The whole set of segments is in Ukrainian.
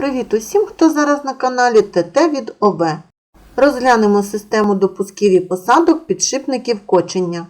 Привіт усім, хто зараз на каналі ТТ від ОБ. Розглянемо систему допусків і посадок підшипників кочення.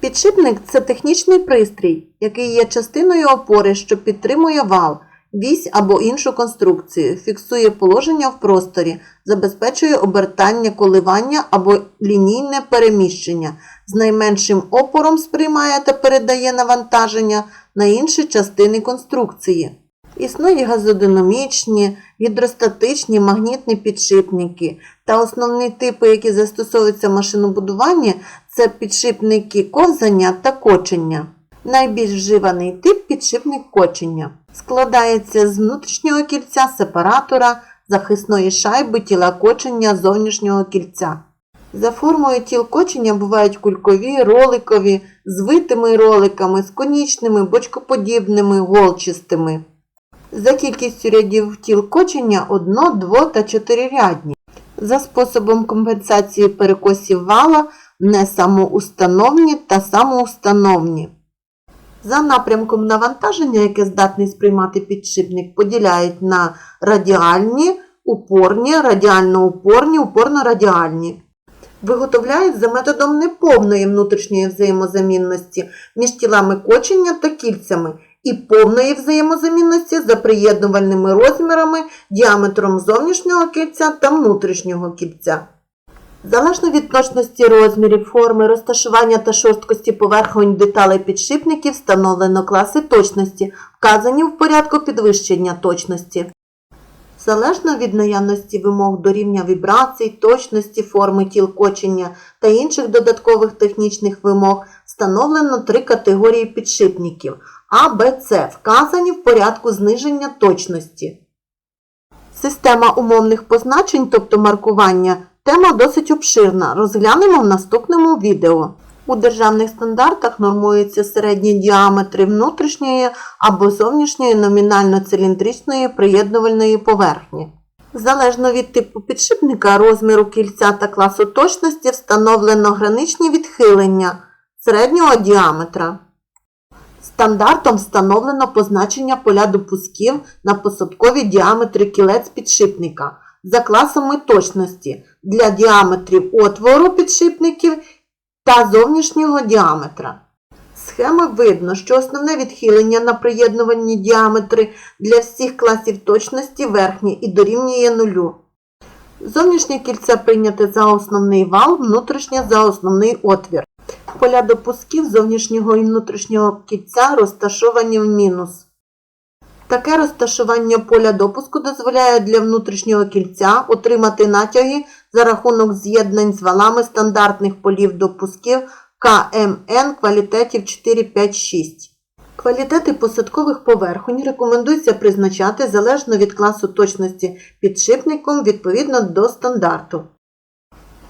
Підшипник це технічний пристрій, який є частиною опори, що підтримує вал, вісь або іншу конструкцію, фіксує положення в просторі, забезпечує обертання коливання або лінійне переміщення, з найменшим опором сприймає та передає навантаження на інші частини конструкції. Існують газодинамічні, гідростатичні магнітні підшипники та основні типи, які застосовуються в машинобудуванні, це підшипники ковзання та кочення. Найбільш вживаний тип підшипник кочення. Складається з внутрішнього кільця сепаратора, захисної шайби тіла кочення зовнішнього кільця. За формою тіл кочення бувають кулькові, роликові, з витими роликами, з конічними, бочкоподібними, голчистими. За кількістю рядів тіл кочення одно, дво та чотирирядні. За способом компенсації перекосів вала несамоустановні та самоустановні. За напрямком навантаження, яке здатний сприймати підшипник, поділяють на радіальні, упорні, радіально-упорні, упорно-радіальні. Виготовляють за методом неповної внутрішньої взаємозамінності між тілами кочення та кільцями і повної взаємозамінності за приєднувальними розмірами, діаметром зовнішнього кільця та внутрішнього кільця. Залежно від точності розмірів, форми, розташування та шорсткості поверхонь деталей підшипників встановлено класи точності, вказані в порядку підвищення точності. Залежно від наявності вимог до рівня вібрацій, точності форми тіл кочення та інших додаткових технічних вимог, встановлено три категорії підшипників А, Б, С, вказані в порядку зниження точності. Система умовних позначень, тобто маркування, тема досить обширна. Розглянемо в наступному відео. У державних стандартах нормуються середні діаметри внутрішньої або зовнішньої номінально-циліндричної приєднувальної поверхні. Залежно від типу підшипника, розміру кільця та класу точності встановлено граничні відхилення середнього діаметра. Стандартом встановлено позначення поля допусків на посадкові діаметри кілець підшипника за класами точності для діаметрів отвору підшипників та зовнішнього діаметра. Схеми видно, що основне відхилення на приєднувальні діаметри для всіх класів точності верхнє і дорівнює нулю. Зовнішнє кільце прийняте за основний вал, внутрішнє за основний отвір. Поля допусків зовнішнього і внутрішнього кільця розташовані в мінус. Таке розташування поля допуску дозволяє для внутрішнього кільця отримати натяги за рахунок з'єднань з валами стандартних полів допусків КМН квалітетів 4, 5, 6. Квалітети посадкових поверхонь рекомендується призначати залежно від класу точності підшипником відповідно до стандарту.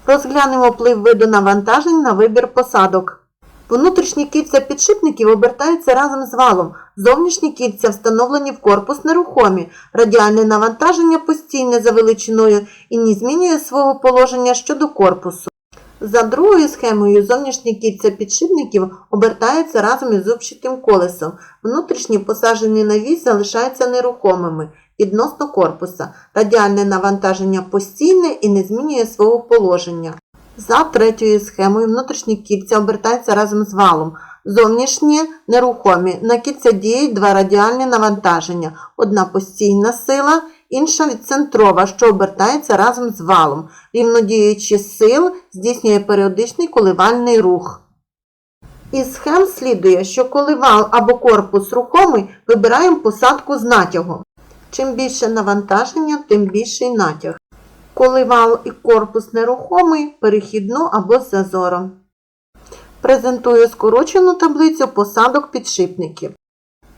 Розглянемо вплив виду навантажень на вибір посадок. Внутрішні кільця підшипників обертаються разом з валом. Зовнішні кільця встановлені в корпус нерухомі. Радіальне навантаження постійне за величиною і не змінює свого положення щодо корпусу. За другою схемою зовнішні кільця підшипників обертаються разом із зубчатим колесом. Внутрішні посаджені на вісь залишаються нерухомими відносно корпуса. Радіальне навантаження постійне і не змінює свого положення. За третьою схемою внутрішні кільця обертаються разом з валом. Зовнішні нерухомі. На кільця діють два радіальні навантаження. Одна постійна сила, інша відцентрова, що обертається разом з валом. Рівнодіючи сил здійснює періодичний коливальний рух. Із схем слідує, що коли вал або корпус рухомий, вибираємо посадку з натягом. Чим більше навантаження, тим більший натяг. Коли вал і корпус нерухомий, перехідну або з зазором. Презентую скорочену таблицю посадок підшипників.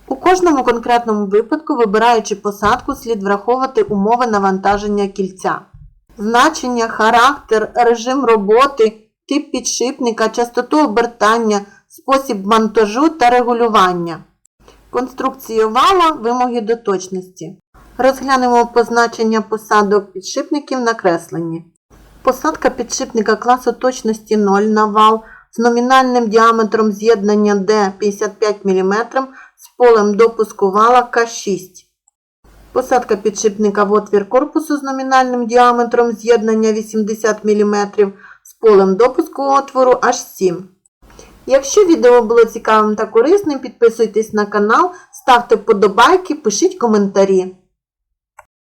У кожному конкретному випадку, вибираючи посадку, слід враховувати умови навантаження кільця. Значення, характер, режим роботи, тип підшипника, частоту обертання, спосіб монтажу та регулювання. Конструкцію вала, вимоги до точності. Розглянемо позначення посадок підшипників на кресленні. Посадка підшипника класу точності 0 на вал з номінальним діаметром з'єднання D 55 мм з полем допуску вала К6. Посадка підшипника в отвір корпусу з номінальним діаметром з'єднання 80 мм з полем допуску отвору аж 7 Якщо відео було цікавим та корисним, підписуйтесь на канал, ставте вподобайки, пишіть коментарі.